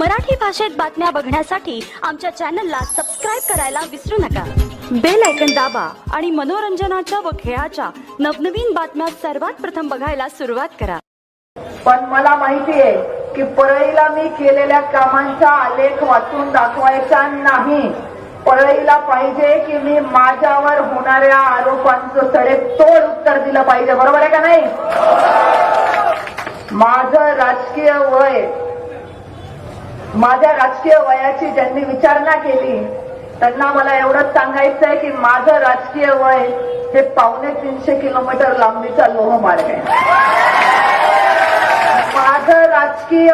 मराठी भाषेत बातम्या बघण्यासाठी आमच्या चॅनलला सबस्क्राईब करायला विसरू नका. बेल ऐकन दाबा आणि मनोरंजनाच्या व खेळाच्या नवनवीन बातम्या सर्वात प्रथम बघायला सुरुवात करा. पण मला माहिती आहे की परळीला मी केलेल्या कामांचा आलेख वाचून दाखवायचा नाही. परळीला पाहिजे की मी माझ्यावर होणाऱ्या आरोपांचं सडेतोड उत्तर दिलं पाहिजे. बरोबर आहे का नाही? माझं राजकीय वय माझ्या राजकीय वयाची ज्यांनी विचारणा केली त्यांना मला एवढंच सांगायचं आहे की माझं राजकीय वय हे पावणे तीनशे किलोमीटर लांबीचा लोहमार्ग आहे. माझं राजकीय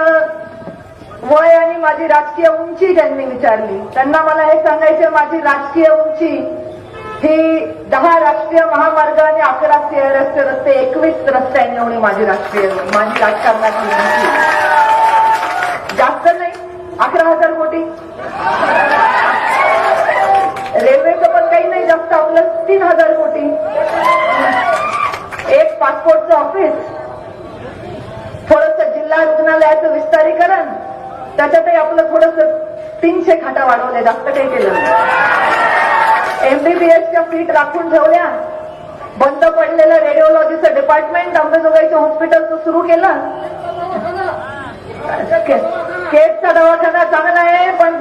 वय आणि माझी राजकीय उंची ज्यांनी विचारली त्यांना मला हे सांगायचं माझी राजकीय उंची ही दहा राष्ट्रीय महामार्ग आणि अकरा रस्ते रस्ते एकवीस रस्त्यांनी एवढी माझी राजकीय माझी राजकारणाची उंची. अकरा हजार कोटी. रेल्वेचं पण काही नाही जास्त आपलं तीन हजार कोटी. एक पासपोर्टचं ऑफिस थोडस जिल्हा रुग्णालयाचं विस्तारीकरण. त्याच्यातही आपलं थोडस तीनशे खाटा वाढवल्या जास्त काही केलं एमबीबीएसच्या सीट राखून ठेवल्या. बंद पडलेलं रेडिओलॉजीचं डिपार्टमेंट अंबेजोगाईच्या हॉस्पिटलचं सुरू केलं. केसचा दवाखाना चांगला आहे पण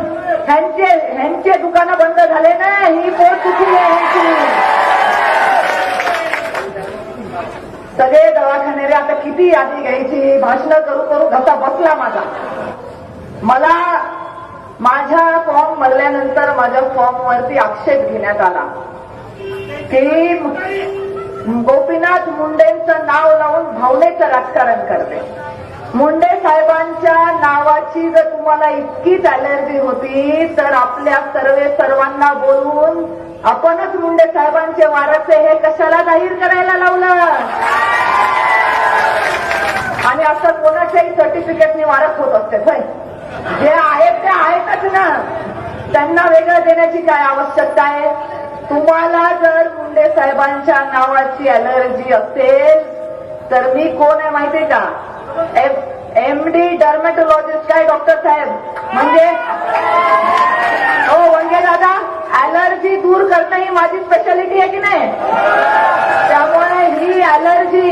ह्यांचे ह्यांचे दुकानं बंद झाले ना ही पोट चुकी आहे ह्यांची. सगळे दवाखाने रे आता किती यादी घ्यायची? भाषण करू करू घसा बसला माझा. मला माझ्या फॉर्म भरल्यानंतर माझ्या फॉर्म वरती आक्षेप घेण्यात आला. की गोपीनाथ मुंडेंचं नाव लावून भावनेचं राजकारण करते. मुंडे नावाची जर तुम्हाला इतकीच अलर्जी होती तर आपल्या सर्वे सर्वांना बोलवून आपणच मुंडे साहेबांचे वारसे हे कशाला जाहीर करायला लावलं? आणि असं कोणाच्याही सर्टिफिकेटनी वारस होत असते होय? जे आहेत ते आहेतच ना. त्यांना वेगळं देण्याची काय आवश्यकता आहे? तुम्हाला जर मुंडे साहेबांच्या नावाची अलर्जी असेल तर मी कोण आहे माहितीये का? एम डी डर्मेटोलॉजिस्ट डॉक्टर साहेब. म्हणजे? हो वंगे दादा अलर्जी दूर करणं ही माझी स्पेशालिटी आहे की नाही? त्यामुळे ही अलर्जी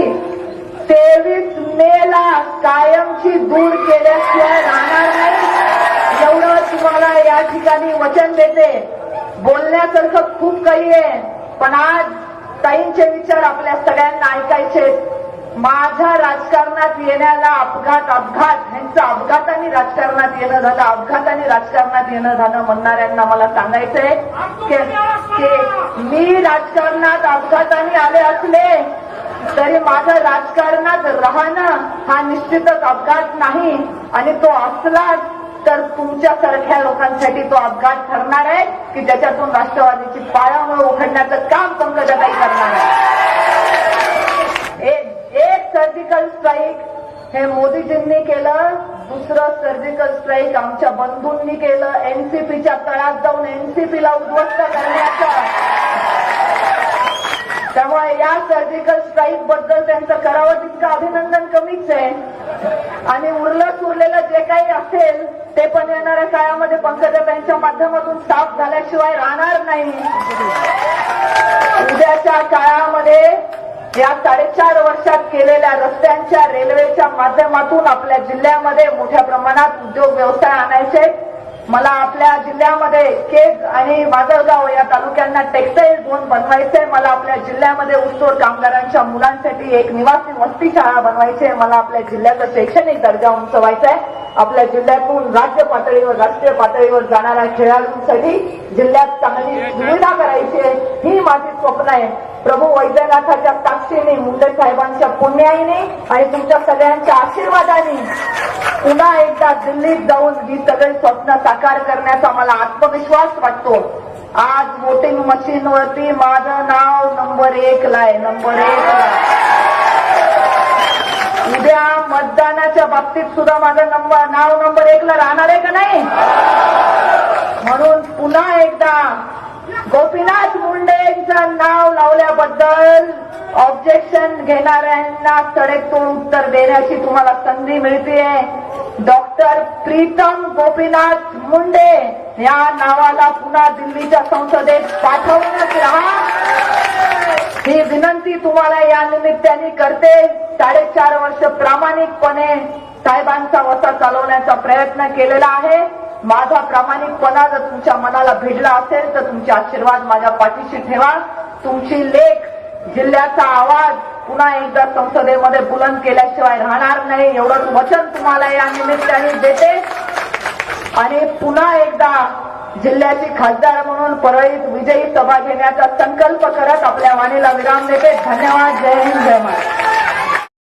तेवीस मेला कायमची दूर केल्याशिवाय राहणार नाही. एवढं तुम्हाला या ठिकाणी वचन देते. बोलण्यासारखं खूप काही आहे. पण आज ताईंचे विचार आपल्या सगळ्यांना ऐकायचे माझ्या राजकारणात येण्याला अपघात अपघात ह्यांचं अपघाताने राजकारणात येणं झालं अपघाताने राजकारणात येणं झालं म्हणणाऱ्यांना मला सांगायचंय की- मी राजकारणात अपघाताने आले असले तरी माझं राजकारणात राहणं हा निश्चितच अपघात नाही आणि तो असला तर तुमच्यासारख्या लोकांसाठी तो अपघात ठरणार आहे की ज्याच्यातून राष्ट्रवादीची पायामुळे उघडण्याचं काम पंकजाताई करणार आहे एक एक सर्जिकल स्ट्राईक हे मोदीजींनी केलं दुसरं सर्जिकल स्ट्राईक आमच्या बंधूंनी केलं एनसीपीच्या तळात जाऊन एनसीपीला उद्ध्वस्त करण्याचं. त्यामुळे या सर्जिकल स्ट्राईकबद्दल त्यांचं करावं तितकं अभिनंदन कमीच आहे. आणि उरलं सुरलेलं जे काही असेल ते पण येणाऱ्या काळामध्ये पंकजाताईंच्या माध्यमातून साफ झाल्याशिवाय राहणार नाही. उद्याच्या काळामध्ये या साडेचार वर्षात केलेल्या रस्त्यांच्या रेल्वेच्या माध्यमातून आपल्या जिल्ह्यामध्ये मोठ्या प्रमाणात उद्योग व्यवसाय आणायचे मला आपल्या जिल्ह्यामध्ये केज आणि माजलगाव या तालुक्यांना टेक्सटाईल झोन बनवायचे मला आपल्या जिल्ह्यामध्ये ऊसतोड कामगारांच्या मुलांसाठी एक निवासी वस्ती शाळा बनवायची आहे. मला आपल्या जिल्ह्याचा शैक्षणिक दर्जा उंचवायचा आहे. आपल्या जिल्ह्यातून राज्य पातळीवर राष्ट्रीय पातळीवर जाणाऱ्या खेळाडूंसाठी जिल्ह्यात चांगली सुविधा करायची आहे. ही माझी स्वप्न आहे. प्रभू वैद्यनाथाच्या साक्षीने मुंडे साहेबांच्या पुण्याईने आणि तुमच्या सगळ्यांच्या आशीर्वादाने पुन्हा एकदा दिल्लीत जाऊन ही सगळी स्वप्न साकार करण्याचा मला आत्मविश्वास वाटतो. आज वोटिंग मशीनवरती माझं नाव नंबर एक ला आहे नंबर एक उद्या मतदानाच्या बाबतीत सुद्धा माझं नंबर नाव नंबर एक ला राहणार आहे का नाही? म्हणून पुन्हा एकदा गोपीनाथ मुंडेंचं नाव लावल्याबद्दल ऑब्जेक्शन घेणाऱ्यांना सडेतोड उत्तर देण्याची तुम्हाला संधी मिळते डॉक्टर प्रीतम गोपीनाथ मुंडे या नावाला पुन्हा दिल्लीच्या संसदेत पाठवूनच राहा. ही विनंती तुम्हाला या निमित्ताने करते. साडेचार वर्ष प्रामाणिकपणे साहेबांचा वसा चालवण्याचा प्रयत्न केलेला आहे. माझा प्रामाणिकपणा जर तुमच्या मनाला भिडला असेल तर तुमचे आशीर्वाद माझ्या पाठीशी ठेवा. तुमची लेख जिल्ह्याचा आवाज पुन्हा एकदा संसदेमध्ये बुलंद केल्याशिवाय राहणार नाही. एवढंच वचन तुम्हाला या निमित्ताने देते. आणि पुन्हा एकदा जिल्ह्याची खासदार म्हणून परळीत विजयी सभा घेण्याचा संकल्प करत आपल्या वाणीला विराम देते. धन्यवाद. जय हिंद जय महाराष्ट्र.